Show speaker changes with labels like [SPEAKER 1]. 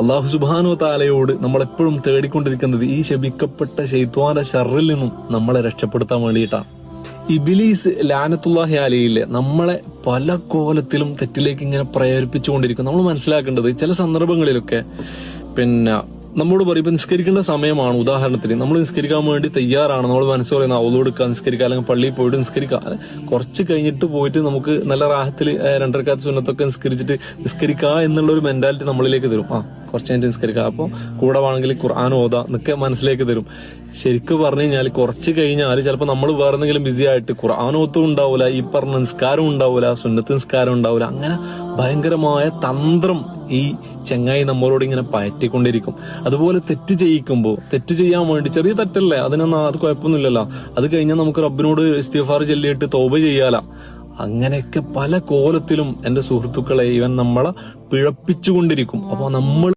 [SPEAKER 1] അള്ളാഹു സുബാനു താലയോട് നമ്മളെപ്പോഴും തേടിക്കൊണ്ടിരിക്കുന്നത് ഈ ശപിക്കപ്പെട്ട ഷെയ്ത്വാന്റെ ഷറിൽ നിന്നും നമ്മളെ രക്ഷപ്പെടുത്താൻ വേണ്ടിയിട്ടാണ്. ഇബിലീസ് ലാനത്തുല്ലാഹി അലയിലെ നമ്മളെ പല കോലത്തിലും തെറ്റിലേക്ക് ഇങ്ങനെ പ്രേരിപ്പിച്ചുകൊണ്ടിരിക്കും നമ്മൾ മനസ്സിലാക്കേണ്ടത് ചില സന്ദർഭങ്ങളിലൊക്കെ പിന്നെ നമ്മോട് പറയും ഇപ്പൊ നിസ്കരിക്കേണ്ട സമയമാണ്. ഉദാഹരണത്തിന് നമ്മൾ നിസ്കരിക്കാൻ വേണ്ടി തയ്യാറാണ്. നമ്മൾ മനസ്സ് പറയുന്ന അവളോടുക്കുക നിസ്കരിക്കുക അല്ലെങ്കിൽ പള്ളിയിൽ പോയിട്ട് നിസ്കരിക്കുക. കുറച്ച് കഴിഞ്ഞിട്ട് പോയിട്ട് നമുക്ക് നല്ല റാഹത്തിൽ രണ്ടരക്കാത്ത സുന്നത്തൊക്കെ നിസ്കരിച്ചിട്ട് നിസ്കരിക്കുക എന്നുള്ള ഒരു മെന്റാലിറ്റി നമ്മളിലേക്ക് തരും. ആ കുറച്ച് കഴിഞ്ഞിട്ട് നിസ്കരിക്കുക അപ്പോൾ കൂടെ വേണമെങ്കിൽ ഖുർആൻ ഓതാ എന്നൊക്കെ മനസ്സിലേക്ക് തരും. ശരിക്കും പറഞ്ഞു കഴിഞ്ഞാൽ കുറച്ച് കഴിഞ്ഞാൽ ചിലപ്പോൾ നമ്മൾ വേറെ എന്തെങ്കിലും ബിസി ആയിട്ട് ഖുർആൻ ഓത്തും ഉണ്ടാവില്ല ഈ പറഞ്ഞ നിസ്കാരം ഉണ്ടാവില്ല സുന്നത്ത് നിസ്കാരം ഉണ്ടാവില്ല അങ്ങനെ ഭയങ്കരമായ തന്ത്രം ഈ ചങ്ങായി നമ്മളോട് ഇങ്ങനെ പയറ്റിക്കൊണ്ടിരിക്കും. അതുപോലെ തെറ്റ് ചെയ്യിക്കുമ്പോൾ തെറ്റ് ചെയ്യാൻ വേണ്ടി ചെറിയ തെറ്റല്ലേ അതിനൊന്നും അത് കുഴപ്പമൊന്നുമില്ലല്ലോ. അത് കഴിഞ്ഞാൽ നമുക്ക് റബ്ബിനോട് ഇസ്തിഫാർ ചൊല്ലിയിട്ട് തോപ ചെയ്യാല. അങ്ങനെയൊക്കെ പല കോലത്തിലും എന്റെ സുഹൃത്തുക്കളെ ഇവൻ നമ്മളെ പിഴപ്പിച്ചുകൊണ്ടിരിക്കും. അപ്പോൾ നമ്മൾ